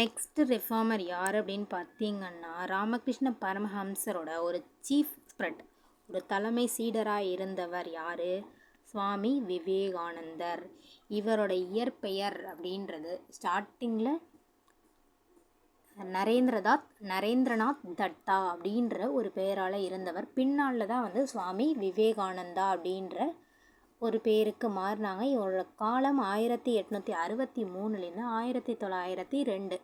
Next reformer யார் அப்படின்னு பார்த்தீங்கன்னா ராமகிருஷ்ண பரமஹம்சரோட ஒரு சீஃப் ஸ்ப்ரெட் ஒரு தலைமை சீடராக இருந்தவர் யார்? சுவாமி விவேகானந்தர். இவரோட இயற்பெயர் அப்படின்றது ஸ்டார்டிங்கில் நரேந்திரதாத் நரேந்திரநாத் தட்டா அப்படின்ற ஒரு பெயரால் இருந்தவர். பின்னால் தான் வந்து சுவாமி விவேகானந்தா அப்படின்ற ஒரு பேருக்கு மாறினாங்க. இவரோட காலம் ஆயிரத்தி எட்நூற்றி அறுபத்தி மூணுலேருந்து ஆயிரத்தி தொள்ளாயிரத்தி ரெண்டு.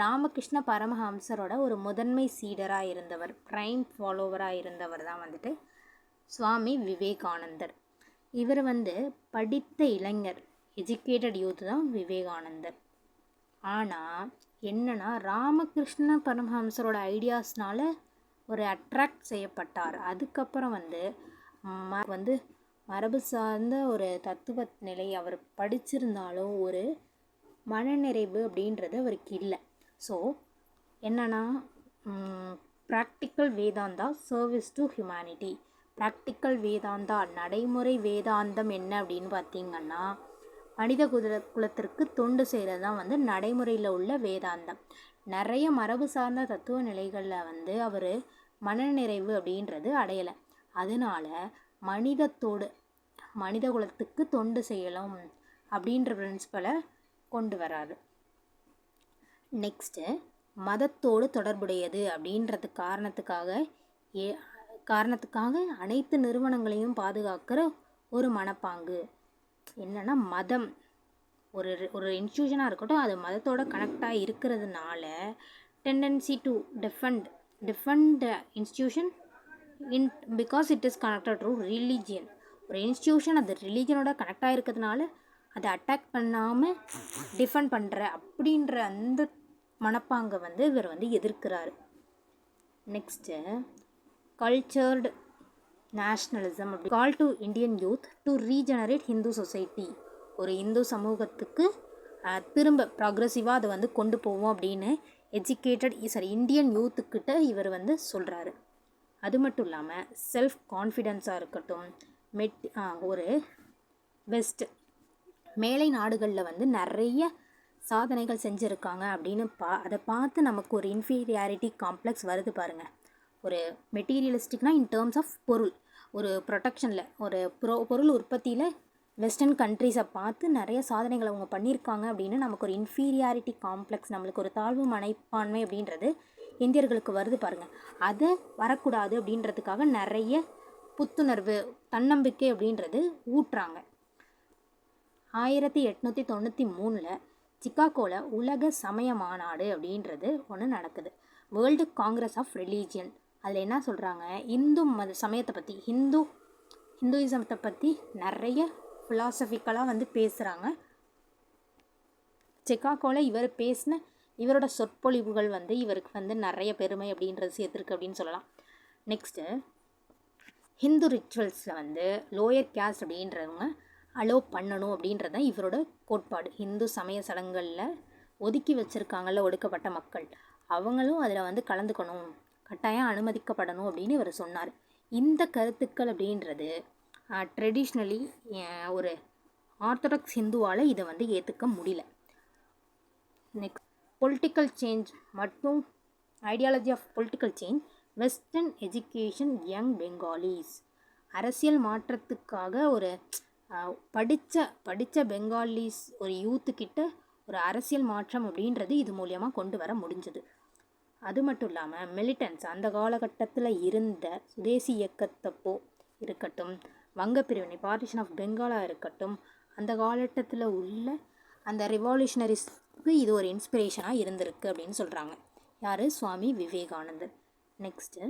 ராமகிருஷ்ண பரமஹம்சரோட ஒரு முதன்மை சீடராக இருந்தவர் ப்ரைம் ஃபாலோவராக இருந்தவர் தான் வந்துட்டு சுவாமி விவேகானந்தர். இவர் வந்து படித்த இளைஞர் எஜுகேட்டட் யூத் தான் விவேகானந்தர். ஆனால் என்னென்னா ராமகிருஷ்ண பரமஹம்சரோட ஐடியாஸ்னால ஒரு அட்ராக்ட் செய்யப்பட்டார். அதுக்கப்புறம் வந்து ம வந்து மரபு சார்ந்த ஒரு தத்துவ நிலை அவர் படிச்சிருந்தாலும் ஒரு மனநிறைவு அப்படின்றது அவருக்கு இல்லை. ஸோ என்னன்னா practical Vedanta service to humanity practical Vedanta நடைமுறை வேதாந்தம் என்ன அப்படின்னு பார்த்தீங்கன்னா மனித குதிர குலத்திற்கு தொண்டு செய்கிறது தான் வந்து நடைமுறையில் உள்ள வேதாந்தம். நிறைய மரபு சார்ந்த தத்துவ நிலைகளில் வந்து அவர் மனநிறைவு அப்படின்றது அடையலை. அதனால மனிதத்தோடு மனித குலத்துக்கு தொண்டு செய்யலாம் அப்படின்ற பிரின்சிபலை கொண்டு வராரு. நெக்ஸ்ட்டு மதத்தோடு தொடர்புடையது அப்படின்றது காரணத்துக்காக ஏ காரணத்துக்காக அனைத்து நிறுவனங்களையும் பாதுகாக்கிற ஒரு மனப்பாங்கு. என்னென்னா மதம். ஒரு ஒரு இன்ஸ்டியூஷனாக இருக்கட்டும் அது மதத்தோட கனெக்டாக இருக்கிறதுனால tendency to defend defend institution in because it is connected to religion ஒரு இன்ஸ்டியூஷன் அது ரிலீஜனோட கனெக்ட் இருக்கிறதுனால அதை அட்டாக் பண்ணாமல் டிஃபெண்ட் பண்ணுற அப்படின்ற அந்த மனப்பாங்கை வந்து இவர் வந்து எதிர்க்கிறாரு. நெக்ஸ்ட்டு கல்ச்சர்டு நேஷ்னலிசம் அப்படி call to Indian youth to regenerate Hindu society ஒரு இந்து சமூகத்துக்கு திரும்ப ப்ராக்ரெசிவாக அதை வந்து கொண்டு போவோம் அப்படின்னு எஜுகேட்டட் சாரி இந்தியன் யூத்துக்கிட்ட இவர் வந்து சொல்கிறாரு அது மட்டும் இல்லாமல் செல்ஃப் கான்ஃபிடென்ஸாக இருக்கட்டும் மெட் ஒரு வெஸ்ட் மேலை நாடுகளில் வந்து நிறைய சாதனைகள் செஞ்சுருக்காங்க அப்படின்னு பா அதை பார்த்து நமக்கு ஒரு இன்ஃபீரியாரிட்டி காம்ப்ளெக்ஸ் வருது பாருங்கள் ஒரு மெட்டீரியலிஸ்டிக்னா இன் டேர்ம்ஸ் ஆஃப் பொருள். ஒரு ப்ரொடக்ஷனில் ஒரு ப்ரோ பொருள் உற்பத்தியில் வெஸ்டர்ன் கண்ட்ரீஸை பார்த்து நிறைய சாதனைகள் அவங்க பண்ணியிருக்காங்க அப்படின்னு நமக்கு ஒரு இன்ஃபீரியாரிட்டி காம்ப்ளெக்ஸ் நம்மளுக்கு ஒரு தாழ்வு மனைப்பான்மை அப்படின்றது இந்தியர்களுக்கு வருது பாருங்கள் அதை வரக்கூடாது அப்படின்றதுக்காக நிறைய புத்துணர்வு தன்னம்பிக்கை அப்படின்றது ஊட்டுறாங்க. ஆயிரத்தி எட்நூற்றி தொண்ணூற்றி மூணில் சிக்காகோவில் உலக சமய மாநாடு அப்படின்றது ஒன்று நடக்குது. வேர்ல்டு காங்கிரஸ் ஆஃப் ரிலீஜியன் அதில் என்ன சொல்கிறாங்க இந்து மத சமயத்தை பற்றி ஹிந்து ஹிந்துயிசத்தை பற்றி நிறைய ஃபிலாசபிக்கலாக வந்து பேசுகிறாங்க சிக்காகோவில் இவர் பேசின இவரோட சொற்பொழிவுகள் வந்து இவருக்கு வந்து நிறைய பெருமை அப்படின்றது சேர்த்துருக்கு அப்படின்னு சொல்லலாம். நெக்ஸ்ட்டு ஹிந்து ரிச்சுவல்ஸில் வந்து லோயர் கேஸ்ட் அப்படின்றவங்க அலோவ் பண்ணணும் அப்படின்றது தான் இவரோட கோட்பாடு. ஹிந்து சமய சடங்குகளில் ஒதுக்கி வச்சுருக்காங்கள ஒடுக்கப்பட்ட மக்கள். அவங்களும் அதில் வந்து கலந்துக்கணும் கட்டாயம் அனுமதிக்கப்படணும் அப்படின்னு இவர் சொன்னார். இந்த கருத்துக்கள் அப்படின்றது ட்ரெடிஷ்னலி ஒரு ஆர்த்தடாக்ஸ் ஹிந்துவால் இதை வந்து ஏற்றுக்க முடியல. நெக்ஸ்ட் பொலிட்டிக்கல் சேஞ்ச் மற்றும் ideology of political change western education young Bengalis அரசியல் மாற்றத்துக்காக ஒரு படித்த படித்த பெங்காலிஸ் ஒரு யூத்துக்கிட்ட ஒரு அரசியல் மாற்றம் அப்படின்றது இது மூலியமாக கொண்டு வர முடிஞ்சது. அது மட்டும் இல்லாமல் மிலிட்டன்ஸ் அந்த காலகட்டத்தில் இருந்த சுதேசி இயக்கத்தப்போ இருக்கட்டும் வங்க பிரிவினை பார்ட்டிஷன் ஆஃப் பெங்காலாக இருக்கட்டும் அந்த காலகட்டத்தில் உள்ள அந்த ரிவால்யூஷனரிஸ்க்கு இது ஒரு இன்ஸ்பிரேஷனாக இருந்திருக்கு அப்படின்னு சொல்கிறாங்க யார்? சுவாமி விவேகானந்தர். நெக்ஸ்ட்டு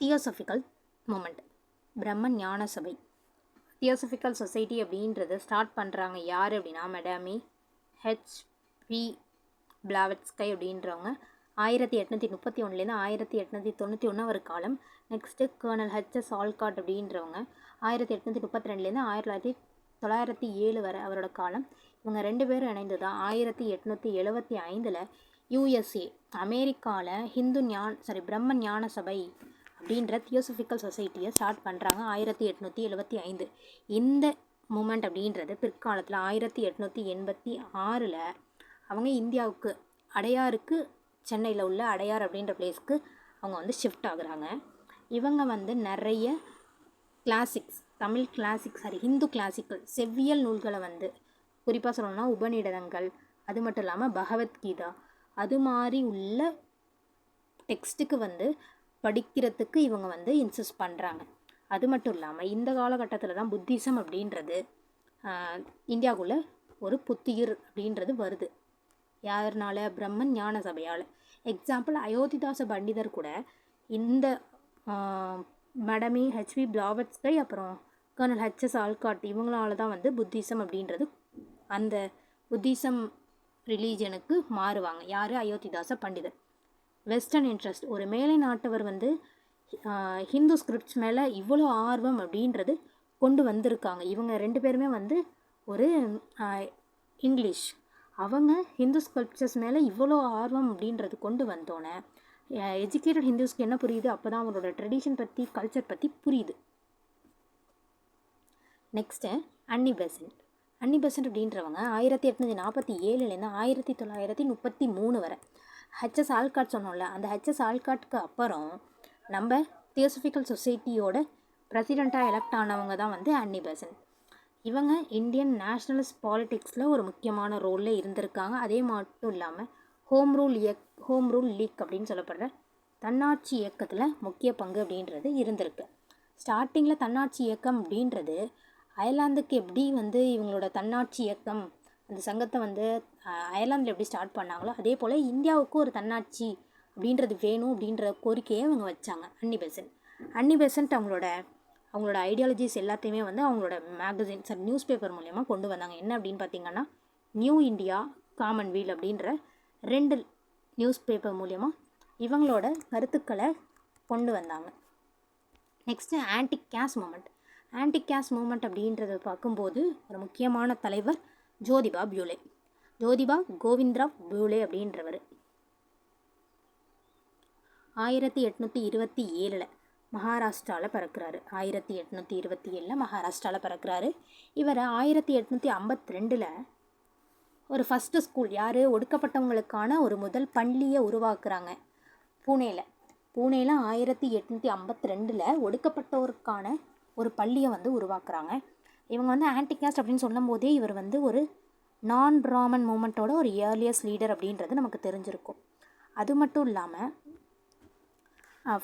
தியோசபிக்கல் மூமெண்ட் பிரம்ம ஞான சபை. தியோசபிக்கல் சொசைட்டி அப்படின்றத ஸ்டார்ட் பண்ணுறாங்க யார் அப்படின்னா மெடாமி ஹெச்பி பிளாவட்ஸ்கை அப்படின்றவங்க. ஆயிரத்தி எட்நூற்றி முப்பத்தி ஒன்றுலேருந்து ஆயிரத்தி எட்நூற்றி தொண்ணூற்றி ஒன்று ஒரு காலம். நெக்ஸ்ட்டு கேர்னல் ஹெச்எஸ் ஆல்காட் அப்படின்றவங்க. ஆயிரத்தி எட்நூற்றி முப்பத்தி ரெண்டுலேருந்து ஆயிரத்தி தொள்ளாயிரத்தி தொள்ளாயிரத்தி ஏழு வரை அவரோட காலம். இவங்க ரெண்டு பேரும் இணைந்து தான் ஆயிரத்தி எட்நூற்றி எழுபத்தி ஐந்தில் யூஎஸ்ஏ அமெரிக்காவில் ஹிந்து ஞான் சாரி பிரம்ம ஞான சபை அப்படின்ற தியோசபிக்கல் சொசைட்டியை ஸ்டார்ட் பண்ணுறாங்க ஆயிரத்தி எட்நூற்றி எழுபத்தி ஐந்து. இந்த மூமெண்ட் அப்படின்றது பிற்காலத்தில் ஆயிரத்தி எட்நூற்றி எண்பத்தி ஆறில் அவங்க இந்தியாவுக்கு அடையாருக்கு சென்னையில் உள்ள அடையார் அப்படின்ற பிளேஸ்க்கு அவங்க வந்து ஷிஃப்ட் ஆகுறாங்க. இவங்க வந்து நிறைய classics Tamil classics sorry Hindu classical செவ்வியல் நூல்களை வந்து குறிப்பாக சொல்லணும்னா உபநிடதங்கள். அது மட்டும் இல்லாமல் பகவத்கீதா. அது மாதிரி உள்ள டெக்ஸ்ட்டுக்கு வந்து படிக்கிறதுக்கு இவங்க வந்து இன்சிஸ்ட் பண்ணுறாங்க அது மட்டும் இல்லாமல் இந்த காலகட்டத்தில் தான் புத்திசம் அப்படின்றது ஆஹ், இந்தியாவுக்குள்ள ஒரு புத்துயிர் அப்படின்றது வருது. யாருனால? பிரம்மன் ஞான சபையால். எக்ஸாம்பிள் அயோத்திதாச பண்டிதர் கூட இந்த மேடமி ஹெச்பி ஹெச்வி பிளாவட்ஸ்கை அப்புறம் கர்னல் ஹெச்எஸ் ஆல்காட் இவங்களால தான் வந்து புத்திசம் அப்படின்றது அந்த புத்திசம் ரிலீஜனுக்கு மாறுவாங்க. யார்? அயோத்திதாச பண்டிதர். வெஸ்டர்ன் இன்ட்ரெஸ்ட் ஒரு மேலை நாட்டவர் வந்து ஹிந்து ஸ்கிரிப்ட்ஸ் மேலே இவ்வளோ ஆர்வம் அப்படின்றது கொண்டு வந்திருக்காங்க. இவங்க ரெண்டு பேருமே வந்து ஒரு இங்கிலீஷ் அவங்க ஹிந்து ஸ்கல்ப்சர்ஸ் மேலே இவ்வளோ ஆர்வம் அப்படின்றது கொண்டு வந்தோன்னே எஜுகேட்டட் ஹிந்துஸ்க்கு என்ன புரியுது? அப்போ தான் அவங்களோட ட்ரெடிஷன் பற்றி கல்ச்சர் பற்றி புரியுது. Next Annie Besant Annie Besant அப்படின்றவங்க ஆயிரத்தி எட்நூற்றி நாற்பத்தி ஏழுலேருந்து ஆயிரத்தி தொள்ளாயிரத்தி முப்பத்தி மூணு வரை. ஹெச்எஸ் ஆல்காட் சொன்னோம்ல அந்த ஹெச்எஸ் ஆல்காட்க்கு அப்புறம் நம்ம தியோசபிக்கல் சொசைட்டியோட பிரசிடெண்ட்டாக எலெக்ட் ஆனவங்க தான் வந்து அன்னி பெசன்ட் இவங்க இந்தியன் நேஷ்னலிஸ்ட் பாலிடிக்ஸில் ஒரு முக்கியமான ரோலில் இருந்திருக்காங்க. அதே மட்டும் இல்லாமல் ஹோம் ரூல் இயக் ஹோம் ரூல் லீக் அப்படின்னு சொல்லப்படுற தன்னாட்சி இயக்கத்தில் முக்கிய பங்கு அப்படின்றது இருந்திருக்கு. ஸ்டார்டிங்கில் தன்னாட்சி இயக்கம் அப்படின்றது அயர்லாந்துக்கு எப்படி வந்து இவங்களோட தன்னாட்சி இயக்கம் அந்த சங்கத்தை வந்து அயர்லாந்தில் எப்படி ஸ்டார்ட் பண்ணாங்களோ அதே போல் இந்தியாவுக்கும் ஒரு தன்னாட்சி அப்படின்றது வேணும் அப்படின்ற கோரிக்கையை அவங்க வச்சாங்க. அன்னி பெசன்ட். அன்னி பெசன்ட் அவங்களோட அவங்களோட ஐடியாலஜிஸ் எல்லாத்தையுமே வந்து அவங்களோட மேகசின் சார் நியூஸ் பேப்பர் மூலயமா கொண்டு வந்தாங்க. என்ன அப்படின்னு பார்த்தீங்கன்னா நியூ இந்தியா காமன்வீல் அப்படின்ற ரெண்டு நியூஸ் பேப்பர் மூலயமா இவங்களோட கருத்துக்களை கொண்டு வந்தாங்க. Next anti caste movement anti caste movement அப்படின்றத பார்க்கும்போது ஒரு முக்கியமான தலைவர் ஜோதிபா பியூலே. ஜோதிபா கோவிந்த்ராவ் பியூலே அப்படின்றவர். ஆயிரத்தி எட்நூற்றி இருபத்தி ஏழில் மகாராஷ்டிராவில் பிறக்கிறாரு. ஆயிரத்தி எட்நூற்றி இருபத்தி ஏழில் மகாராஷ்டிராவில் பிறக்கிறாரு. இவர் ஆயிரத்தி எட்நூற்றி ஐம்பத்தி ரெண்டில் ஒரு ஃபஸ்ட்டு ஸ்கூல் யார்? ஒடுக்கப்பட்டவங்களுக்கான ஒரு முதல் பள்ளியை உருவாக்குறாங்க பூனேயில் பூனேயில் ஆயிரத்தி எட்நூற்றி ஐம்பத்தி ரெண்டில் ஒடுக்கப்பட்டோருக்கான ஒரு பள்ளியை வந்து உருவாக்குறாங்க. இவங்க வந்து ஆன்டிகாஸ்ட் அப்படின்னு சொல்லும் போதே இவர் வந்து ஒரு நான் பிராமன் மூமெண்ட்டோட ஒரு இயர்லியஸ்ட் லீடர் அப்படின்றது நமக்கு தெரிஞ்சிருக்கும். அது மட்டும் இல்லாமல்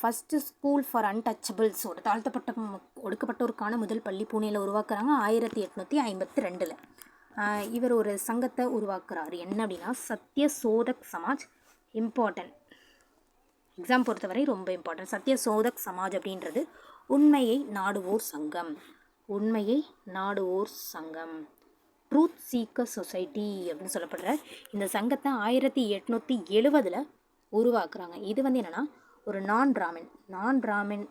ஃபஸ்ட்டு ஸ்கூல் ஃபார் அன்டச்சபிள்ஸ் ஒரு தாழ்த்தப்பட்ட ஒடுக்கப்பட்டோருக்கான முதல் பள்ளி பூனேல உருவாக்குறாங்க ஆயிரத்தி எட்நூற்றி ஐம்பத்தி ரெண்டில். இவர் ஒரு சங்கத்தை உருவாக்குறாரு. என்ன அப்படின்னா சத்ய சோதக் சமாஜ் இம்பார்ட்டன்ட் எக்ஸாம் பொறுத்தவரை ரொம்ப இம்பார்ட்டன்ட் சத்ய சோதக் சமாஜ் அப்படின்றது உண்மையை நாடுவோர் சங்கம். உண்மையை நாடுவோர் சங்கம். ட்ரூத் சீக்கர் சொசைட்டி அப்படின்னு சொல்லப்படுற இந்த சங்கத்தை ஆயிரத்தி எட்நூற்றி எழுபதில் உருவாக்குறாங்க. இது வந்து என்னென்னா ஒரு நான் பிராமின் நான் பிராமின்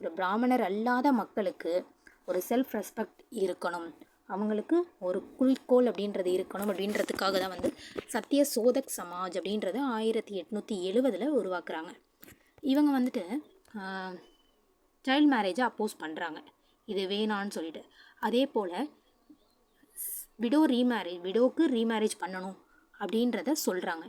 ஒரு பிராமணர் அல்லாத மக்களுக்கு ஒரு செல்ஃப் ரெஸ்பெக்ட் இருக்கணும். அவங்களுக்கு ஒரு குறிக்கோள் அப்படின்றது இருக்கணும் அப்படின்றதுக்காக தான் வந்து சத்ய சோதக் சமாஜ் அப்படின்றது ஆயிரத்தி எட்நூற்றி எழுபதில் உருவாக்குறாங்க. இவங்க வந்துட்டு சைல்ட் மேரேஜை அப்போஸ் பண்ணுறாங்க இது வேணான்னு சொல்லிட்டு. அதே போல் விடோ ரீமேரேஜ் விடோவுக்கு ரீமேரேஜ் பண்ணணும் அப்படின்றத சொல்கிறாங்க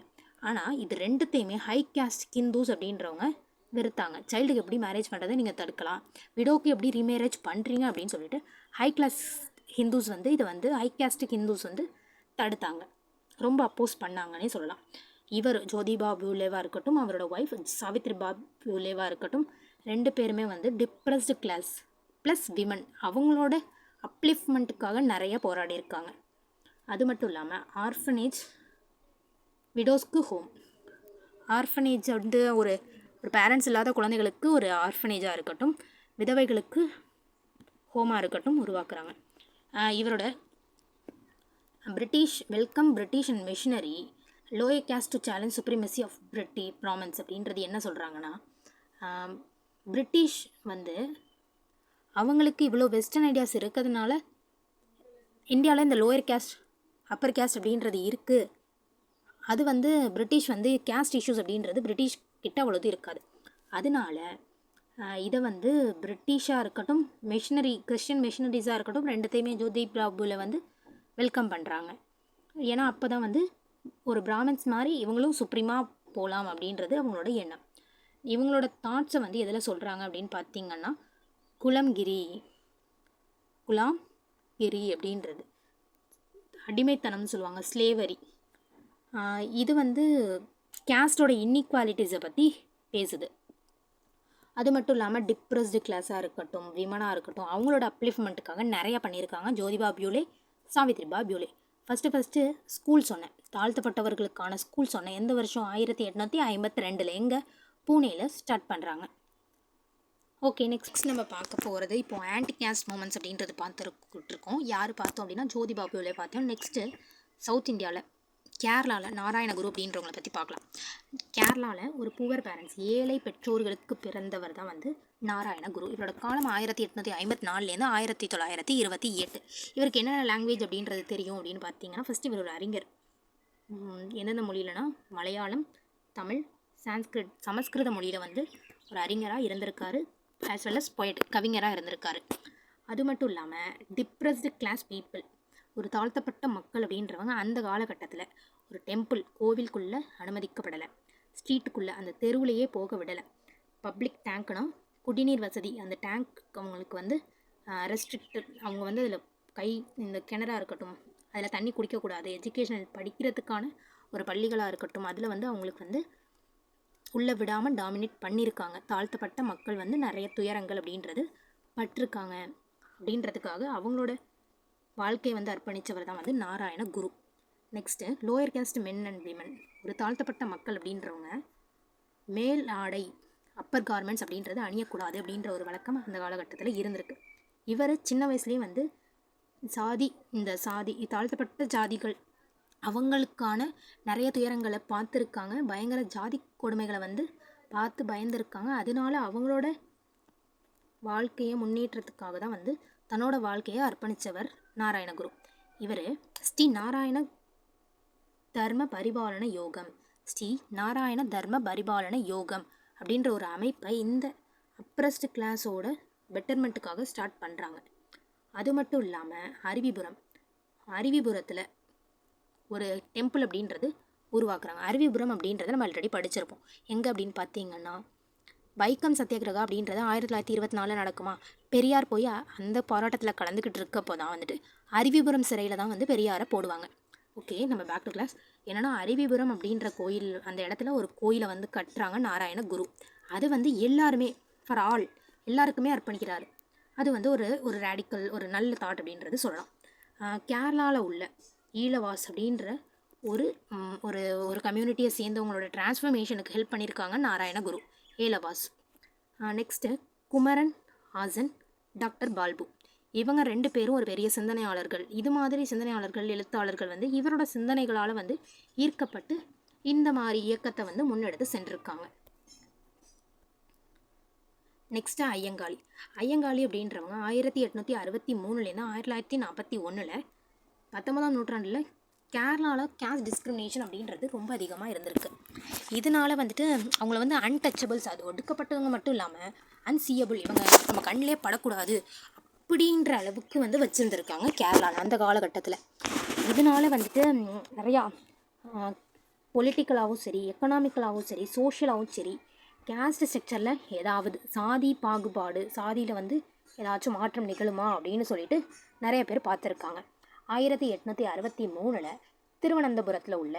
ஆனால் இது ரெண்டுத்தையுமே ஹை கேஸ்ட் ஹிந்துஸ் அப்படின்றவங்க வெறுத்தாங்க. சைல்டுக்கு எப்படி மேரேஜ் பண்ணுறதை நீங்கள் தடுக்கலாம். விடோவுக்கு எப்படி ரீமேரேஜ் பண்ணுறீங்க அப்படின்னு சொல்லிட்டு ஹை கிளாஸ் ஹிந்துஸ் வந்து இதை வந்து ஹை கேஸ்ட் ஹிந்துஸ் வந்து தடுத்தாங்க. ரொம்ப அப்போஸ் பண்ணாங்கன்னே சொல்லலாம். இவர் ஜோதிபா பியூலேவா இருக்கட்டும் அவரோட ஒய்ஃப் சாவித்ரிபா பியூலேவா இருக்கட்டும் ரெண்டு பேருமே வந்து டிப்ரெஸ்டு கிளாஸ் ப்ளஸ் விமன் அவங்களோட அப்லிஃப்மெண்ட்டுக்காக நிறைய போராடி இருக்காங்க அது மட்டும் இல்லாமல் ஆர்ஃபனேஜ் விடோஸ்க்கு ஹோம் ஆர்ஃபனேஜ் வந்து ஒரு ஒரு பேரண்ட்ஸ் இல்லாத குழந்தைகளுக்கு ஒரு ஆர்ஃபனேஜாக இருக்கட்டும் விதவைகளுக்கு ஹோமாக இருக்கட்டும் உருவாக்குறாங்க. இவரோட British welcome British and missionary lower caste to challenge supremacy of priestly Brahmans அப்படின்றது என்ன சொல்கிறாங்கன்னா பிரிட்டிஷ் வந்து அவங்களுக்கு இவ்வளோ வெஸ்டர்ன் ஐடியாஸ் இருக்கிறதுனால இந்தியாவில் இந்த லோயர் கேஸ்ட் அப்பர் கேஸ்ட் அப்படின்றது இருக்குது அது வந்து பிரிட்டிஷ் வந்து கேஸ்ட் இஷ்யூஸ் அப்படின்றது பிரிட்டிஷ் கிட்ட அவ்வளோது இருக்காது. அதனால இதை வந்து பிரிட்டிஷாக இருக்கட்டும் மிஷினரி கிறிஸ்டின் மிஷினரிஸாக இருக்கட்டும் ரெண்டுத்தையுமே ஜோதி பிராபுவில் வந்து வெல்கம் பண்ணுறாங்க ஏன்னா அப்போ தான் வந்து ஒரு பிராமின்ஸ் மாதிரி இவங்களும் சுப்ரீமாக போகலாம் அப்படின்றது அவங்களோட எண்ணம். இவங்களோட தாட்ஸை வந்து எதில் சொல்கிறாங்க அப்படின்னு பார்த்தீங்கன்னா குலம்கிரி குலாம் கிரி அப்படின்றது. அடிமைத்தனம்னு சொல்லுவாங்க ஸ்லேவரி இது வந்து கேஸ்டோட இன்இக்வாலிட்டிஸை பற்றி பேசுது. அது மட்டும் இல்லாமல் டிப்ரெஸ்டு கிளாஸாக இருக்கட்டும் விமனாக இருக்கட்டும் அவங்களோட அப்ளிஃப்மெண்ட்டுக்காக நிறையா பண்ணியிருக்காங்க. Jyotiba Phule Savitribai Phule. First first school சொன்னேன். தாழ்த்தப்பட்டவர்களுக்கான ஸ்கூல் சொன்னேன். எந்த வருஷம்? ஆயிரத்தி எட்நூற்றி ஐம்பத்தி ரெண்டில். எங்கே? பூனேயில் ஸ்டார்ட் பண்ணுறாங்க ஓகே நெக்ஸ்ட் நம்ம பார்க்க போகிறது இப்போ ஆன்டி கேஸ்ட் மூமெண்ட்ஸ் அப்படின்றது பார்த்துருக்கோம். யார் பார்த்தோம் அப்படின்னா ஜோதி பியூலே பார்த்தோம். நெக்ஸ்ட்டு சவுத் இந்தியாவில் கேரளாவில் நாராயணகுரு அப்படின்றவங்கள பற்றி பார்க்கலாம். கேரளாவில் ஒரு புவர் பேரண்ட்ஸ் ஏழை பெற்றோர்களுக்கு பிறந்தவர் தான் வந்து நாராயணகுரு. இவரோட காலம் ஆயிரத்தி எட்நூற்றி ஐம்பத்தி நாலுலேருந்து ஆயிரத்தி தொள்ளாயிரத்தி இருபத்தி எட்டு. இவருக்கு என்னென்ன லாங்குவேஜ் அப்படின்றது தெரியும் அப்படின்னு பார்த்தீங்கன்னா ஃபஸ்ட்டு இவர் ஒரு அறிஞர். எந்தெந்த மொழியிலனா மலையாளம் தமிழ் சான்ஸ்கிரிட் சமஸ்கிருத மொழியில் வந்து ஒரு அறிஞராக இருந்திருக்காரு ஆஸ் வெல் அஸ் பொயட் கவிஞராக இருந்திருக்காரு. அது மட்டும் இல்லாமல் டிப்ரெஸ்டு கிளாஸ் பீப்புள் ஒரு தாழ்த்தப்பட்ட மக்கள் அப்படின்றவங்க அந்த காலகட்டத்தில் ஒரு டெம்பிள் கோவிலுக்குள்ளே அனுமதிக்கப்படலை. ஸ்ட்ரீட்டுக்குள்ளே அந்த தெருவுலையே போக விடலை. பப்ளிக் டேங்க்னா குடிநீர் வசதி அந்த டேங்க் அவங்களுக்கு வந்து ரெஸ்ட்ரிக்டட் அவங்க வந்து அதில் கை இந்த கிணறாக இருக்கட்டும் அதில் தண்ணி குடிக்கக்கூடாது எஜுகேஷன் படிக்கிறதுக்கான ஒரு பள்ளிகளாக இருக்கட்டும் அதில் வந்து அவங்களுக்கு வந்து உள்ளே விடாமல் டாமினேட் பண்ணியிருக்காங்க தாழ்த்தப்பட்ட மக்கள் வந்து நிறைய துயரங்கள் அப்படின்றது பட்டிருக்காங்க. அப்படின்றதுக்காக அவங்களோட வாழ்க்கையை வந்து அர்ப்பணித்தவர் தான் வந்து Narayana Guru. Next lower caste men and women ஒரு தாழ்த்தப்பட்ட மக்கள் அப்படின்றவங்க மேல் ஆடை அப்பர் கார்மெண்ட்ஸ் அப்படின்றது அணியக்கூடாது அப்படின்ற ஒரு வழக்கம் அந்த காலகட்டத்தில் இருந்திருக்கு. இவர் சின்ன வயசுலேயே வந்து சாதி இந்த சாதி தாழ்த்தப்பட்ட ஜாதிகள் அவங்களுக்கான நிறைய துயரங்களை பார்த்துருக்காங்க. பயங்கர ஜாதி கொடுமைகளை வந்து பார்த்து பயந்துருக்காங்க. அதனால அவங்களோட வாழ்க்கையை முன்னேற்றத்துக்காக தான் வந்து தன்னோட வாழ்க்கையை அர்ப்பணித்தவர் நாராயணகுரு. இவர் ஸ்ரீ நாராயண தர்ம பரிபாலன யோகம் ஸ்ரீ நாராயண தர்ம பரிபாலன யோகம் அப்படின்ற ஒரு அமைப்பை இந்த அப்ரஸ்டு கிளாஸோட பெட்டர்மெண்ட்டுக்காக ஸ்டார்ட் பண்ணுறாங்க அது மட்டும் இல்லாமல் அருவிபுரம் அருவிபுரத்தில் ஒரு டெம்பிள் அப்படின்றது உருவாக்குறாங்க. அருவிபுரம் அப்படின்றத நம்ம ஆல்ரெடி படிச்சிருப்போம். எங்கே அப்படின்னு பார்த்தீங்கன்னா வைக்கம் சத்தியாகிரகா அப்படின்றது ஆயிரத்தி தொள்ளாயிரத்தி இருபத்தி நாலில் நடக்குமா? பெரியார் போய் அந்த போராட்டத்தில் கலந்துக்கிட்டு இருக்கப்போ தான் வந்துட்டு அருவிபுரம் சிறையில் தான் வந்து பெரியாரை போடுவாங்க. ஓகே நம்ம பேக் டு கிளாஸ் என்னென்னா அருவிபுரம் அப்படின்ற கோயில் அந்த இடத்துல ஒரு கோயிலை வந்து கட்டுறாங்க நாராயண குரு. அது வந்து எல்லாருமே ஃபார் ஆல் எல்லாருக்குமே அர்ப்பணிக்கிறாரு. அது வந்து ஒரு ஒரு ரேடிக்கல் ஒரு நல்ல தாட் அப்படின்றது சொல்லலாம். கேரளாவில் உள்ள ஈழவாஸ் அப்படின்ற ஒரு ஒரு ஒரு கம்யூனிட்டியை சேர்ந்தவங்களோட டிரான்ஸ்ஃபர்மேஷனுக்கு ஹெல்ப் பண்ணியிருக்காங்க நாராயண குரு ஏலவாஸ் நெக்ஸ்ட்டு குமரன் ஹாசன் டாக்டர் பால்பு. இவங்க ரெண்டு பேரும் ஒரு பெரிய சிந்தனையாளர்கள். இது மாதிரி சிந்தனையாளர்கள் எழுத்தாளர்கள் வந்து இவரோட சிந்தனைகளால் வந்து ஈர்க்கப்பட்டு இந்த மாதிரி இயக்கத்தை வந்து முன்னெடுத்து சென்றிருக்காங்க. நெக்ஸ்ட்டு ஐயங்காளி. ஐயங்காளி அப்படின்றவங்க ஆயிரத்தி எட்நூற்றி அறுபத்தி மூணுலேருந்து ஆயிரத்தி தொள்ளாயிரத்தி நாற்பத்தி ஒன்றில் பத்தொன்பதாம் நூற்றாண்டில் கேரளாவில் கேஸ்ட் டிஸ்கிரிமினேஷன் அப்படின்றது ரொம்ப அதிகமாக இருந்திருக்கு. இதனால வந்துட்டு அவங்கள வந்து அன்டச்சபிள்ஸ் அது ஒடுக்கப்பட்டவங்க மட்டும் இல்லாமல் அன்சீயபிள் இவங்க நம்ம கண்ணிலே படக்கூடாது அப்படின்ற அளவுக்கு வந்து வச்சுருந்துருக்காங்க கேரளாவில் அந்த காலகட்டத்தில். இதனால் வந்துட்டு நிறையா பொலிட்டிக்கலாகவும் சரி எக்கனாமிக்கலாகவும் சரி சோஷியலாகவும் சரி கேஸ்ட் ஸ்ட்ரக்சரில் ஏதாவது சாதி பாகுபாடு சாதியில் வந்து ஏதாச்சும் மாற்றம் நிகழுமா அப்படின்னு சொல்லிட்டு நிறைய பேர் பார்த்துருக்காங்க. ஆயிரத்தி எட்நூற்றி அறுபத்தி மூணில் திருவனந்தபுரத்தில் உள்ள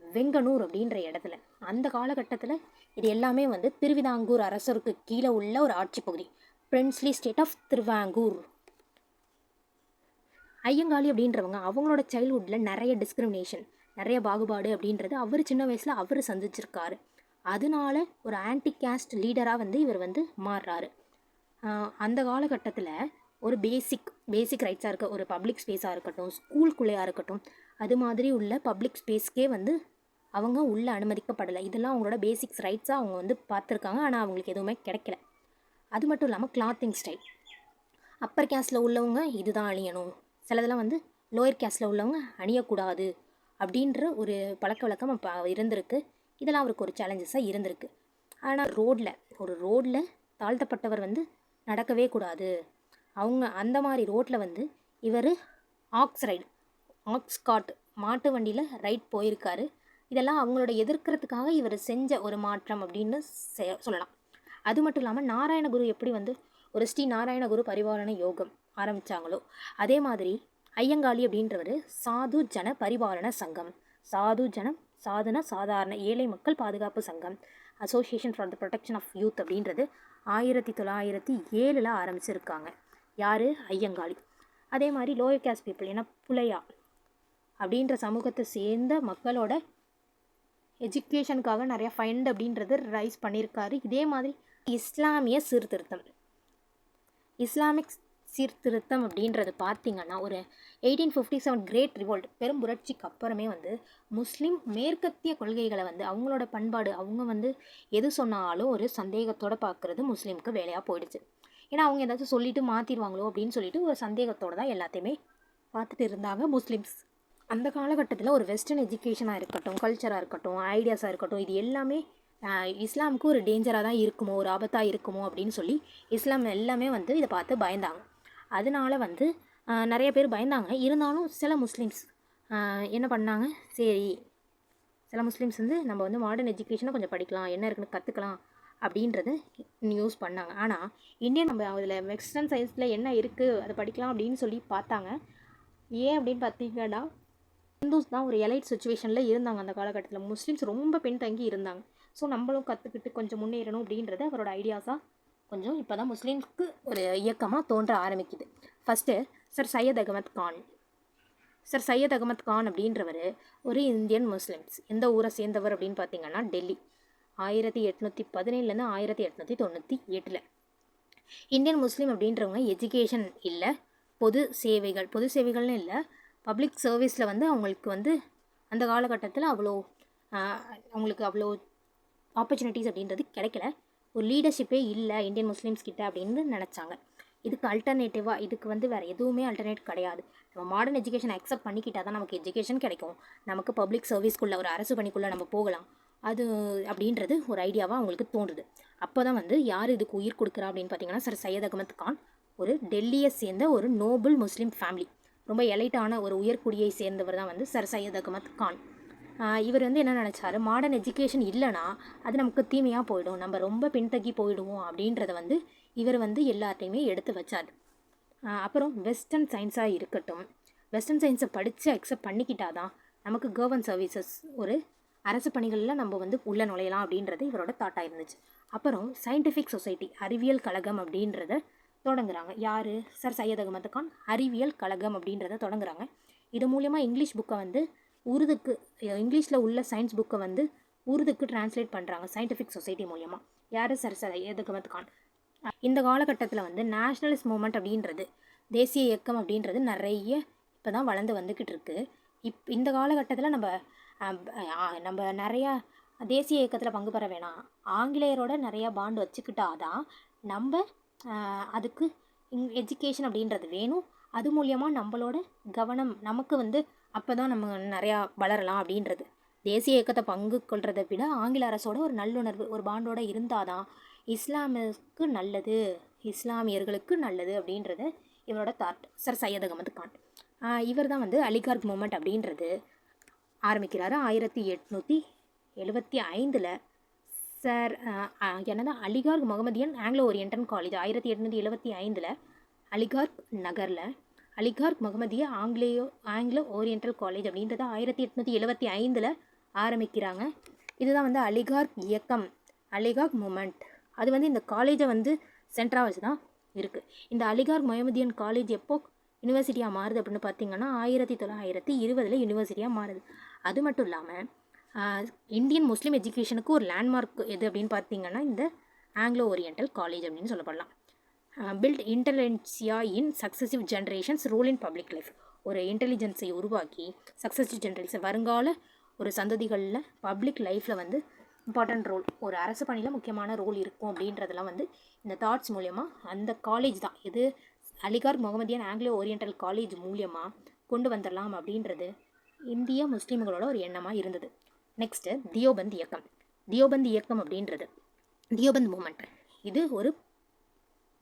வெங்கனூர் அப்படின்ற இடத்துல. அந்த காலகட்டத்தில் இது எல்லாமே வந்து திருவிதாங்கூர் அரசருக்கு கீழே உள்ள ஒரு ஆட்சி பகுதி. Princely state of Travancore Ayyankali அப்படின்றவங்க அவங்களோட சைல்ட்ஹுட்டில் நிறைய டிஸ்கிரிமினேஷன் நிறைய பாகுபாடு அப்படின்றது அவர் சின்ன வயசில் அவர் சந்திச்சிருக்காரு. அதனால ஒரு ஆன்டி கேஸ்ட் லீடராக வந்து இவர் வந்து மாறுறாரு. அந்த காலகட்டத்தில் ஒரு பேசிக் பேசிக் ரைட்ஸாக இருக்க ஒரு பப்ளிக் ஸ்பேஸாக இருக்கட்டும் ஸ்கூல்குள்ளேயா இருக்கட்டும் அது மாதிரி உள்ள பப்ளிக் ஸ்பேஸ்க்கே வந்து அவங்க உள்ளே அனுமதிக்கப்படலை. இதெல்லாம் அவங்களோட பேசிக்ஸ் ரைட்ஸாக அவங்க வந்து பார்த்துருக்காங்க. ஆனால் அவங்களுக்கு எதுவுமே கிடைக்கல. அது மட்டும் இல்லாமல் கிளாத்திங் ஸ்டைல் அப்பர் கேஸ்டில் உள்ளவங்க இதுதான் அணியணும். சிலதெல்லாம் வந்து லோயர் கேஸ்டில் உள்ளவங்க அணியக்கூடாது அப்படின்ற ஒரு பழக்க வழக்கம் இப்போ இருந்திருக்கு. இதெல்லாம் அவருக்கு ஒரு சேலஞ்சஸாக இருந்திருக்கு. ஆனால் ரோட்டில் ஒரு ரோட்டில் தாழ்த்தப்பட்டவர் வந்து நடக்கவே கூடாது. அவங்க அந்த மாதிரி ரோட்டில் வந்து இவர் ஆக்ஸ் ரைடு ஆக்ஸ் காட் மாட்டு வண்டியில் ரைட் போயிருக்காரு. இதெல்லாம் அவங்களோட எதிர்க்கிறதுக்காக இவர் செஞ்ச ஒரு மாற்றம் அப்படின்னு சொல்லலாம். அது மட்டும் இல்லாமல் நாராயணகுரு எப்படி வந்து ஒரு ஸ்ரீ நாராயணகுரு பரிபாலன யோகம் ஆரம்பிச்சாங்களோ அதே மாதிரி ஐயங்காளி அப்படின்றவர் சாது ஜன பரிபாலன சங்கம். சாது ஜனம் சாதன சாதாரண ஏழை மக்கள் பாதுகாப்பு சங்கம். Association for the protection of youth அப்படின்றது ஆயிரத்தி தொள்ளாயிரத்தி ஏழில் ஆரம்பிச்சிருக்காங்க. யார்? ஐயங்காளி. அதே மாதிரி லோயர் கேஸ்ட் பீப்புள் ஏன்னா புலையா அப்படின்ற சமூகத்தை சேர்ந்த மக்களோட எஜுகேஷனுக்காக நிறையா ஃபண்ட் அப்படின்றது ரைஸ் பண்ணியிருக்காரு. இதே மாதிரி இஸ்லாமிய சீர்திருத்தம். இஸ்லாமிக் சீர்திருத்தம் அப்படின்றது பார்த்தீங்கன்னா ஒரு eighteen fifty seven great revolt பெரும் புரட்சிக்கு அப்புறமே வந்து முஸ்லீம் மேற்கத்திய கொள்கைகளை வந்து அவங்களோட பண்பாடு அவங்க வந்து எது சொன்னாலும் ஒரு சந்தேகத்தோட பார்க்குறது முஸ்லீமுக்கு வேலையாக போயிடுச்சு. ஏன்னா அவங்க ஏதாச்சும் சொல்லிட்டு மாற்றிடுவாங்களோ அப்படின்னு சொல்லிட்டு ஒரு சந்தேகத்தோடு தான் எல்லாத்தையுமே பார்த்துட்டு இருந்தாங்க முஸ்லீம்ஸ். அந்த காலகட்டத்தில் ஒரு வெஸ்டர்ன் எஜுகேஷனாக இருக்கட்டும் கல்ச்சராக இருக்கட்டும் ஐடியாஸாக இருக்கட்டும் இது எல்லாமே இஸ்லாமுக்கு ஒரு டேஞ்சராக தான் இருக்குமோ ஒரு ஆபத்தாக இருக்குமோ அப்படின்னு சொல்லி இஸ்லாம் எல்லாமே வந்து இதை பார்த்து பயந்தாங்க. அதனால வந்து நிறைய பேர் பயந்தாங்க. இருந்தாலும் சில முஸ்லீம்ஸ் என்ன பண்ணாங்க? சரி சில முஸ்லீம்ஸ் வந்து நம்ம வந்து மாடர்ன் எஜுகேஷனை கொஞ்சம் படிக்கலாம் என்ன இருக்குன்னு கற்றுக்கலாம் அப்படின்றத யூஸ் பண்ணாங்க. ஆனால் இந்தியன் நம்ம அதில் வெஸ்டர்ன் சயின்ஸில் என்ன இருக்குது அதை படிக்கலாம் அப்படின்னு சொல்லி பார்த்தாங்க. ஏன் அப்படின்னு பார்த்தீங்கன்னா ஹிந்துஸ் தான் ஒரு எலைட் சுச்சுவேஷனில் இருந்தாங்க அந்த காலகட்டத்தில். முஸ்லீம்ஸ் ரொம்ப பின்தங்கி இருந்தாங்க. ஸோ நம்மளும் கற்றுக்கிட்டு கொஞ்சம் முன்னேறணும் அப்படின்றது அவரோட ஐடியாஸாக கொஞ்சம் இப்போ தான் முஸ்லீம்ஸ்க்கு ஒரு இயக்கமாக தோன்ற ஆரம்பிக்குது. First sir Syed Ahmad Khan. Sir Syed Ahmad Khan அப்படின்றவர் ஒரு இந்தியன் முஸ்லீம்ஸ் எந்த ஊரை சேர்ந்தவர் அப்படின்னு பார்த்தீங்கன்னா டெல்லி. ஆயிரத்தி எட்நூற்றி பதினேழுலேருந்து ஆயிரத்தி எட்நூற்றி தொண்ணூற்றி எட்டில். இந்தியன் முஸ்லீம் அப்படின்றவங்க எஜுகேஷன் இல்லை பொது சேவைகள் பொது சேவைகள்னு இல்லை பப்ளிக் சர்வீஸில் வந்து அவங்களுக்கு வந்து அந்த காலகட்டத்தில் அவ்வளோ அவங்களுக்கு அவ்வளோ ஆப்பர்ச்சுனிட்டிஸ் அப்படின்றது கிடைக்கல. ஒரு லீடர்ஷிப்பே இல்லை இந்தியன் முஸ்லீம்ஸ் கிட்ட அப்படின்னு நினச்சாங்க. இதுக்கு அல்டர்னேட்டிவாக இதுக்கு வந்து வேறு எதுவுமே அல்டர்னேட் கிடையாது. நம்ம மாடர்ன் எஜுகேஷன் அக்செப்ட் பண்ணிக்கிட்டால் தான் நமக்கு எஜுகேஷன் கிடைக்கும். நமக்கு பப்ளிக் சர்வீஸ்க்குள்ளே ஒரு அரசு பணிக்குள்ளே நம்ம போகலாம். அது அப்படின்றது ஒரு ஐடியாவாக அவங்களுக்கு தோன்றுது. அப்போ தான் வந்து யார் இதுக்கு உயிர் கொடுக்குறா அப்படின்னு பார்த்தீங்கன்னா சார் சையத் அகமத் கான் ஒரு டெல்லியை சேர்ந்த ஒரு நோபல் முஸ்லீம் ஃபேமிலி ரொம்ப எலைட்டான ஒரு உயர்குடியை சேர்ந்தவர் தான் வந்து சர் சையத் அகமத் கான். இவர் வந்து என்ன நினச்சாரு? மாடர்ன் எஜுகேஷன் இல்லைன்னா அது நமக்கு தீமையாக போயிடும். நம்ம ரொம்ப பின்தங்கி போயிடுவோம் அப்படின்றத வந்து இவர் வந்து எல்லாத்தையுமே எடுத்து வச்சார். அப்புறம் வெஸ்டர்ன் சயின்ஸாக இருக்கட்டும். வெஸ்டர்ன் சயின்ஸை படித்து அக்செப்ட் பண்ணிக்கிட்டால் தான் நமக்கு கவர்மெண்ட் சர்வீசஸ் ஒரு அரசு பணிகளில் நம்ம வந்து உள்ளே நுழையலாம் அப்படின்றது இவரோட தாட்டாக இருந்துச்சு. அப்புறம் சயின்டிஃபிக் சொசைட்டி அறிவியல் கழகம் அப்படின்றத தொடங்குறாங்க. யார்? சார் சையத் அகமது கான் அறிவியல் கழகம் அப்படின்றத தொடங்குறாங்க. இது மூலியமாக இங்கிலீஷ் புக்கை வந்து உருதுக்கு இங்கிலீஷில் உள்ள சயின்ஸ் புக்கை வந்து உருதுக்கு டிரான்ஸ்லேட் பண்ணுறாங்க சயின்டிஃபிக் சொசைட்டி மூலியமாக யார்? சர் சையத் அகமது கான். இந்த காலகட்டத்தில் வந்து நேஷ்னலிஸ்ட் மூமெண்ட் அப்படின்றது தேசிய இயக்கம் அப்படின்றது நிறைய இப்போ தான் வளர்ந்து வந்துக்கிட்டு இருக்குது இப் இந்த காலகட்டத்தில் நம்ம நம்ம நிறையா தேசிய இயக்கத்தில் பங்கு பெற வேணாம். ஆங்கிலேயரோட நிறையா பாண்ட் வச்சுக்கிட்டாதான் நம்ம அதுக்கு இங் எஜுகேஷன் அப்படின்றது வேணும். அது மூலியமாக நம்மளோட கவனம் நமக்கு வந்து அப்போ தான் நம்ம நிறையா வளரலாம் அப்படின்றது. தேசிய இயக்கத்தை பங்கு கொள்றதை விட ஆங்கில அரசோட ஒரு நல்லுணர்வு ஒரு பாண்டோட இருந்தாதான் இஸ்லாமுக்கு நல்லது இஸ்லாமியர்களுக்கு நல்லது அப்படின்றது இவரோட தாட் சர் சையத் அகமது கான். இவர் தான் வந்து அலிகார்க் மூமெண்ட் அப்படின்றது. ஆரம்பிக்கிறாரு. ஆயிரத்தி எட்நூற்றி எழுபத்தி ஐந்தில் சார் என்னது? Aligarh Mohammedan Anglo Oriental college. ஆயிரத்தி எட்நூற்றி எழுபத்தி ஐந்தில் அலிகார்க் நகரில். அலிகார்க் முகமதிய ஆங்கிலேயோ ஆங்கிலோ ஓரியண்டல் காலேஜ் அப்படின்றத ஆயிரத்தி எட்நூற்றி எழுபத்தி ஐந்தில் ஆரம்பிக்கிறாங்க. இதுதான் வந்து அலிகார்க் இயக்கம் அலிகார்க் மூமெண்ட். அது வந்து இந்த காலேஜை வந்து சென்டராக வச்சு தான் இருக்குது இந்த அலிகார்க் முகமதியன் காலேஜ் எப்போ யூனிவர்சிட்டியாக மாறுது அப்படின்னு பார்த்தீங்கன்னா ஆயிரத்தி தொள்ளாயிரத்தி இருபதில் யூனிவர்சிட்டியாக மாறுது. அது மட்டும் இல்லாமல் இந்தியன் முஸ்லீம் எஜுகேஷனுக்கு ஒரு லேண்ட்மார்க் எது அப்படின்னு பார்த்தீங்கன்னா இந்த ஆங்கிலோ ஓரியண்டல் காலேஜ் அப்படின்னு சொல்லப்படலாம். Build intelligentsia in successive generations role in public life ஒரு இன்டெலிஜென்ஸை உருவாக்கி சக்ஸசிவ் ஜென்ரேஷன் வருங்கால ஒரு சந்ததிகளில் பப்ளிக் லைஃப்பில் வந்து இம்பார்ட்டன்ட் ரோல் ஒரு அரசு பணியில் முக்கியமான ரோல் இருக்கும் அப்படின்றதெல்லாம் வந்து இந்த தாட்ஸ் மூலயமா அந்த காலேஜ் தான். இது Aligarh Mohammedan Anglo Oriental College மூலியமாக கொண்டு வந்துடலாம் அப்படின்றது இந்திய முஸ்லீம்களோட ஒரு எண்ணமாக இருந்தது. நெக்ஸ்ட்டு தியோபந்த் இயக்கம். தியோபந்த் இயக்கம் அப்படின்றது. தியோபந்த் மூமெண்ட். இது ஒரு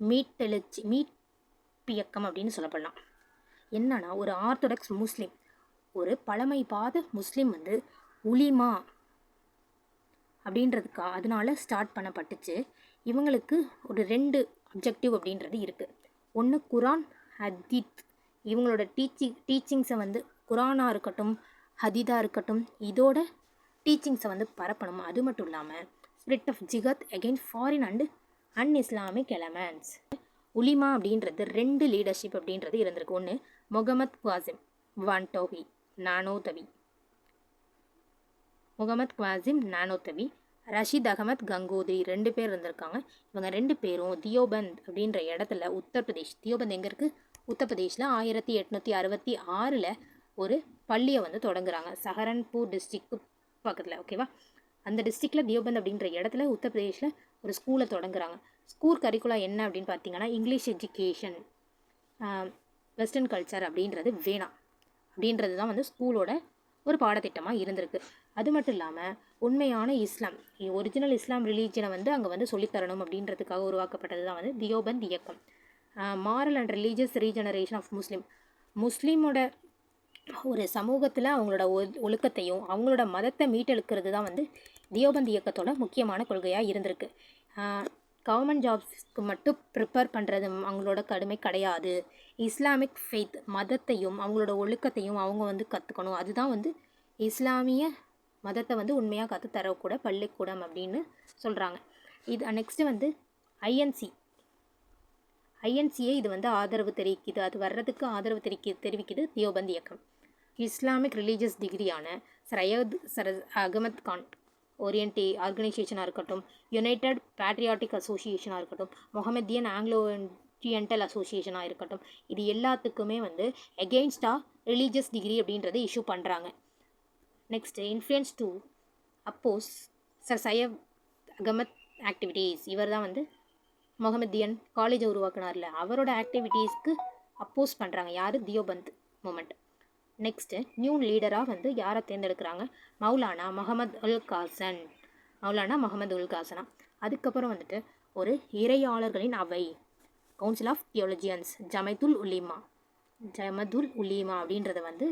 மீட்டெழுச்சி மீட் இயக்கம் அப்படின்னு சொல்லப்படலாம். என்னன்னா ஒரு ஆர்த்தடாக்ஸ் முஸ்லீம் ஒரு பழமை பாத முஸ்லீம் வந்து உலிமா அப்படின்றதுக்கா அதனால ஸ்டார்ட் பண்ணப்பட்டுச்சு. இவங்களுக்கு ஒரு ரெண்டு அப்ஜெக்டிவ் அப்படின்றது இருக்குது ஒன்று குரான் ஹதீத். இவங்களோட டீச்சிங் டீச்சிங்ஸை வந்து குரானாக இருக்கட்டும் ஹதீதாக இருக்கட்டும் இதோட டீச்சிங்ஸை வந்து பரப்பணும். அது மட்டும் இல்லாமல் spirit of jihad against foreign and un Islamic elements ulema அப்படின்றது ரெண்டு லீடர்ஷிப் அப்படின்றது இருந்திருக்கு. ஒன்று முகமத் குவாசிம் வான்டோஹி நானோதவி. முகமத் குவாசிம் நானோதவி. ரஷீத் அகமத் கங்கோத்ரி ரெண்டு பேர் இருந்திருக்காங்க. இவங்க ரெண்டு பேரும் தியோபந்த் அப்படின்ற இடத்துல உத்தரப்பிரதேஷ் தியோபந்த் எங்கே இருக்குது உத்தரப்பிரதேஷில் ஆயிரத்தி எட்நூற்றி அறுபத்தி ஆறில் ஒரு பள்ளியை வந்து தொடங்குறாங்க. சஹரன்பூர் டிஸ்ட்ரிக்கு பக்கத்தில் ஓகேவா அந்த டிஸ்ட்ரிக்டில் தியோபந்த் அப்படின்ற இடத்துல உத்தரப்பிரதேஷில் ஒரு ஸ்கூலை தொடங்குறாங்க. ஸ்கூல் கரிக்குலா என்ன அப்படின்னு பார்த்தீங்கன்னா இங்கிலீஷ் எஜுகேஷன் வெஸ்டர்ன் கல்ச்சர் அப்படின்றது வேணாம் அப்படின்றது தான் வந்து ஸ்கூலோட ஒரு பாடத்திட்டமாக இருந்திருக்கு. அது மட்டும் இல்லாமல் உண்மையான இஸ்லாம் ஒரிஜினல் இஸ்லாம் ரிலீஜனை வந்து அங்கே வந்து சொல்லித்தரணும் அப்படின்றதுக்காக உருவாக்கப்பட்டது தான் வந்து தியோபந்த் இயக்கம். Moral and religious regeneration of Muslim முஸ்லீமோட ஒரு சமூகத்தில் அவங்களோட ஒ- ஒழுக்கத்தையும் அவங்களோட மதத்தை மீட்டெழுக்கிறது தான் வந்து தியோபந்த் இயக்கத்தோட முக்கியமான கொள்கையாக இருந்திருக்கு. கவர்மெண்ட் ஜாப்ஸ்க்கு மட்டும் ப்ரிப்பேர் பண்ணுறது அவங்களோட கடுமை கிடையாது. இஸ்லாமிக் ஃபெய்த் மதத்தையும் அவங்களோட ஒழுக்கத்தையும் அவங்க வந்து கற்றுக்கணும் அதுதான் வந்து இஸ்லாமிய மதத்தை வந்து உண்மையாக கற்று தரக்கூட பள்ளிக்கூடம் அப்படின்னு சொல்கிறாங்க இது நெக்ஸ்ட்டு வந்து ஐஎன்சி ஐஎன்சிஏ இது வந்து ஆதரவு தெரிவிக்குது. அது வர்றதுக்கு ஆதரவு தெரிவிக்கு தெரிவிக்குது தியோபந்த் இயக்கம். இஸ்லாமிக் ரிலீஜியஸ் டிகிரியான சரையத் சரஸ் அகமத் கான் ஓரியன்டி ஆர்கனைசேஷனாக இருக்கட்டும் யுனைடெட் பேட்ரியாட்டிக் அசோசியேஷனாக இருக்கட்டும் மொஹமெதியன் ஆங்கிலோ இண்டியன்டல் அசோசியேஷனாக இருக்கட்டும் இது எல்லாத்துக்குமே வந்து எகெயின்ஸ்டாக ரிலீஜியஸ் டிகிரி அப்படின்றத இஷ்யூ பண்ணுறாங்க next influence to oppose sir Syed Ahmad activities இவர் தான் வந்து முகமதியன் காலேஜை உருவாக்குனார்ல. அவரோட ஆக்டிவிட்டீஸ்க்கு அப்போஸ் பண்ணுறாங்க யார்? தியோபந்த் மூமெண்ட் நெக்ஸ்ட்டு நியூ லீடராக வந்து யாரை தேர்ந்தெடுக்கிறாங்க? மௌலானா முகமது உல் காசன் மௌலானா முகமது உல் காசனா அதுக்கப்புறம் வந்துட்டு ஒரு இறையாளர்களின் அவை. Council of theologians Jamiatul Ulema Jamiatul Ulema அப்படின்றத வந்து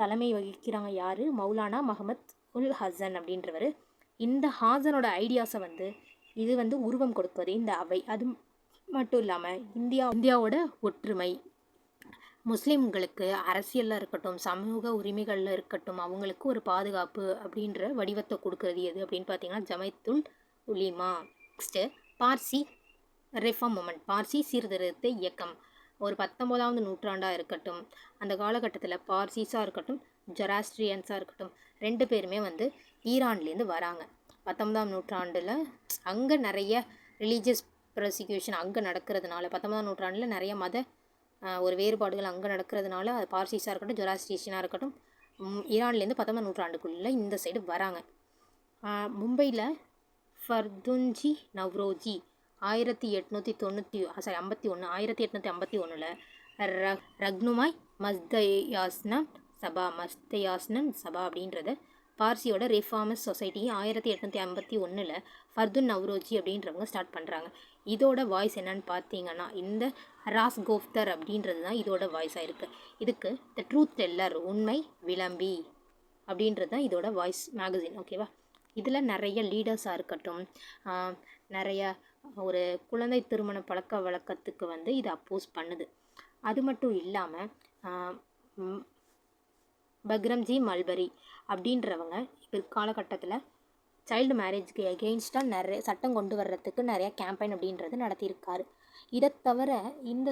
தலைமை வகிக்கிறாங்க யார்? மௌலானா மஹமத் உல் ஹசன் அப்படின்றவர். இந்த ஹாசனோட ஐடியாஸை வந்து இது வந்து உருவம் கொடுப்பது இந்த அவை. அது மட்டும் இல்லாமல் இந்தியா இந்தியாவோட ஒற்றுமை. முஸ்லீம்களுக்கு அரசியலில் இருக்கட்டும் சமூக உரிமைகளில் இருக்கட்டும் அவங்களுக்கு ஒரு பாதுகாப்பு அப்படின்ற வடிவத்தை கொடுக்கறது எது அப்படின்னு பார்த்தீங்கன்னா Jamiat ul Ulema. Next Parsi reform movement Parsi சீர்திருத்த இயக்கம். ஒரு பத்தொம்போதாவது நூற்றாண்டாக இருக்கட்டும் அந்த காலகட்டத்தில் பார்சிஸாக இருக்கட்டும் ஜொராஸ்ட்ரியன்ஸாக இருக்கட்டும் ரெண்டு பேருமே வந்து ஈரான்லேருந்து வராங்க. பத்தொன்பதாம் நூற்றாண்டில் அங்கே நிறைய ரிலீஜியஸ் ப்ரொசிக்யூஷன் அங்கே நடக்கிறதுனால பத்தொன்பதாம் நூற்றாண்டில் நிறைய மத ஒரு வேறுபாடுகள் அங்கே நடக்கிறதுனால அது பார்சிஸாக இருக்கட்டும் ஜொராஸ்ட்ரியனாக இருக்கட்டும் ஈரான்லேருந்து பத்தொன்பதாம் நூற்றாண்டுக்குள்ளே இந்த சைடு வராங்க. மும்பையில் ஃபர்துன்ஜி நவ்ரோஜி ஆயிரத்தி எட்நூற்றி தொண்ணூற்றி சாரி ஐம்பத்தி ஒன்று ஆயிரத்தி எட்நூற்றி ஐம்பத்தி ஒன்றில் ர ரக்னுமாய் மஸ்தயாஸ்னம் சபா மஸ்தயாஸ்னம் சபா அப்படின்றத பார்சியோட ரிஃபார்மஸ் சொசைட்டி ஆயிரத்தி எட்நூற்றி ஐம்பத்தி ஒன்றில் ஃபர்துன் நவ்ரோஜி அப்படின்றவங்க ஸ்டார்ட் பண்ணுறாங்க இதோட வாய்ஸ் என்னன்னு பார்த்தீங்கன்னா இந்த ராஸ் கோஃப்தர் அப்படின்றது தான் இதோட வாய்ஸாக இருக்குது இதுக்கு த ட்ரூத் டெல்லர் உண்மை விளம்பி அப்படின்றது தான் இதோட வாய்ஸ் மேகசின் ஓகேவா இதில் நிறைய லீடர்ஸாக இருக்கட்டும் நிறைய ஒரு குழந்தை திருமண பழக்க வழக்கத்துக்கு வந்து இது அப்போஸ் பண்ணுது. அது மட்டும் இல்லாமல் பக்ரம்ஜி மல்பரி அப்படின்றவங்க பிற்காலகட்டத்தில் சைல்டு மேரேஜ்க்கு எகெயின்ஸ்டாக நிறைய சட்டம் கொண்டு வர்றதுக்கு நிறைய கேம்பெயின் அப்படின்றது நடத்தியிருக்காரு. இதை தவிர இந்த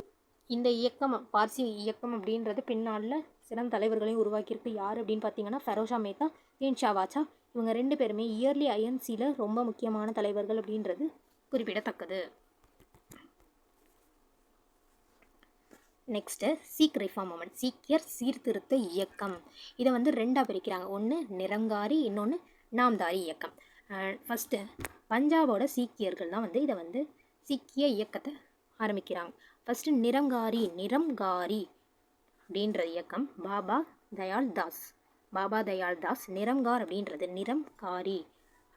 இந்த இயக்கம் பார்சி இயக்கம் அப்படின்றது பின்னாளில் சிறந்த தலைவர்களையும் உருவாக்கியிருக்கு. யார் அப்படின்னு பார்த்தீங்கன்னா ஃபெரோஷா மேத்தா தீன் வாச்சா இவங்க ரெண்டு பேருமே இயர்லி ஐஎன்சியில் ரொம்ப முக்கியமான தலைவர்கள் அப்படின்றது குறிப்பிடத்தக்கது. நெக்ஸ்ட்டு சீக் ரிஃபார்ம் மூமெண்ட் சீக்கியர் சீர்திருத்த இயக்கம். இதை வந்து ரெண்டாக பிரிக்கிறாங்க. ஒன்று நிரங்காரி இன்னொன்று நாம்தாரி இயக்கம். ஃபஸ்ட்டு பஞ்சாபோட சீக்கியர்கள் தான் வந்து இதை வந்து சீக்கிய இயக்கத்தை ஆரம்பிக்கிறாங்க. ஃபஸ்ட்டு நிரங்காரி நிறம்காரி அப்படின்ற இயக்கம். பாபா தயாள் தாஸ். பாபா தயாள் தாஸ் நிரம்கார் அப்படின்றது. நிறம்காரி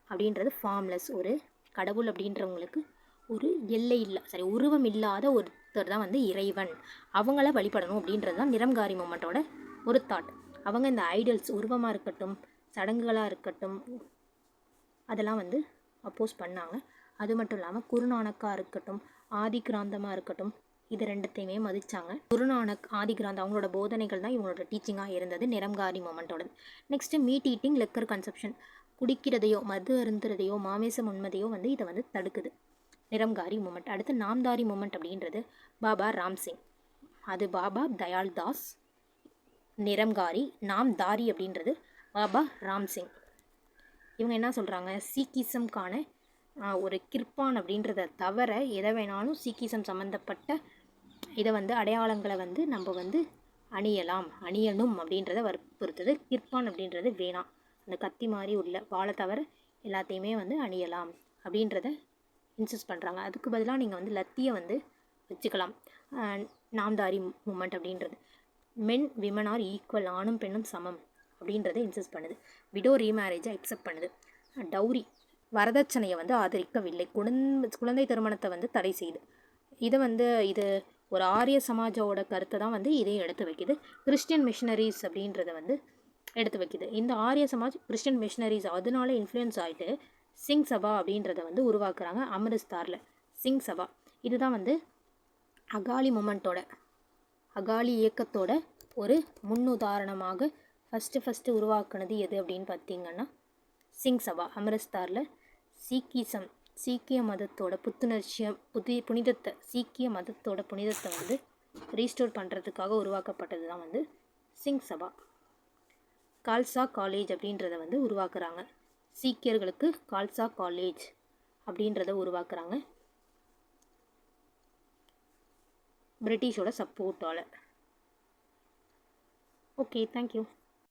அப்படின்றது ஃபார்ம்லெஸ் ஒரு கடவுள் அப்படின்றவங்களுக்கு ஒரு எல்லை இல்லை சரி உருவம் இல்லாத ஒருத்தர் தான் வந்து இறைவன். அவங்கள வழிபடணும் அப்படின்றது தான் நிரம்காரி மூமெண்ட்டோட ஒரு தாட் அவங்க இந்த ஐடல்ஸ் உருவமாக இருக்கட்டும் சடங்குகளாக இருக்கட்டும் அதெல்லாம் வந்து அப்போஸ் பண்ணாங்க. அது மட்டும் இல்லாமல் குருநானக்காக இருக்கட்டும் ஆதிகிராந்தமாக இருக்கட்டும் இது ரெண்டுத்தையுமே மதித்தாங்க குருநானக் ஆதிகிராந்த் அவங்களோட போதனைகள் தான் இவங்களோட டீச்சிங்காக இருந்தது Nirankari மூமெண்ட்டோட next meat eating liquor consumption குடிக்கிறதையோ மது அருந்துறதையோ மாமேசம் உண்மதையோ வந்து இதை வந்து தடுக்குது. நிரம்காரி மூமெண்ட். அடுத்து நாம்தாரி மூமெண்ட் அப்படின்றது பாபா ராம்சிங். அது பாபா தயாள் தாஸ். நிரம்காரி நாம்தாரி அப்படின்றது பாபா ராம்சிங். இவங்க என்ன சொல்கிறாங்க சீக்கிசம்கான ஒரு கிருப்பான் அப்படின்றத தவிர எதை வேணாலும் சீக்கிசம் சம்மந்தப்பட்ட இதை வந்து அடையாளங்களை வந்து நம்ம வந்து அணியலாம். அணியணும் அப்படின்றத வற்புறுத்துது. கிருப்பான் அப்படின்றது வேணாம் அந்த கத்தி மாதிரி உள்ள வாழை தவிர எல்லாத்தையுமே வந்து அணியலாம் அப்படின்றத இன்சிஸ்ட் பண்ணுறாங்க அதுக்கு பதிலாக நீங்கள் வந்து லத்தியை வந்து வச்சுக்கலாம். நாம்தாரி மூமெண்ட் அப்படின்றது. மென் விமன் ஆர் ஈக்குவல் ஆணும் பெண்ணும் சமம் அப்படின்றத இன்சிஸ்ட் பண்ணுது. விடோ ரீமேரேஜை அக்செப்ட் பண்ணுது. டௌரி வரதட்சணையை வந்து ஆதரிக்கவில்லை. குழந்தை குழந்தை திருமணத்தை வந்து தடை செய்யுது இதை வந்து இது ஒரு ஆரிய சமாஜோட கருத்தை தான் வந்து இதையும் எடுத்து வைக்கிது. கிறிஸ்டியன் மிஷினரிஸ் அப்படின்றத வந்து எடுத்து வைக்குது. இந்த ஆரிய சமாஜ் கிறிஸ்டின் மிஷினரிஸ் அதனால இன்ஃப்ளூயன்ஸ் ஆகிட்டு சிங் சபா அப்படின்றத வந்து உருவாக்குறாங்க அமிர்தஸ்தாரில் சிங் சபா. இதுதான் வந்து அகாலி மூமெண்ட்டோட அகாலி இயக்கத்தோட ஒரு முன்னுதாரணமாக ஃபஸ்ட்டு ஃபஸ்ட்டு உருவாக்குனது எது அப்படின்னு பார்த்தீங்கன்னா சிங் சபா அமிர்தஸ்தாரில் சீக்கிசம் சீக்கிய மதத்தோட புத்துணர்ச்சியை புதி புனிதத்தை சீக்கிய மதத்தோட புனிதத்தை வந்து ரீஸ்டோர் பண்ணுறதுக்காக உருவாக்கப்பட்டது தான் வந்து சிங் சபா. கால்சா காலேஜ் அப்படின்றத வந்து உருவாக்குறாங்க. சீக்கியர்களுக்கு கால்சா காலேஜ் அப்படின்றத உருவாக்குறாங்க. பிரிட்டிஷோட சப்போர்ட்டால் ஓகே தேங்க்யூ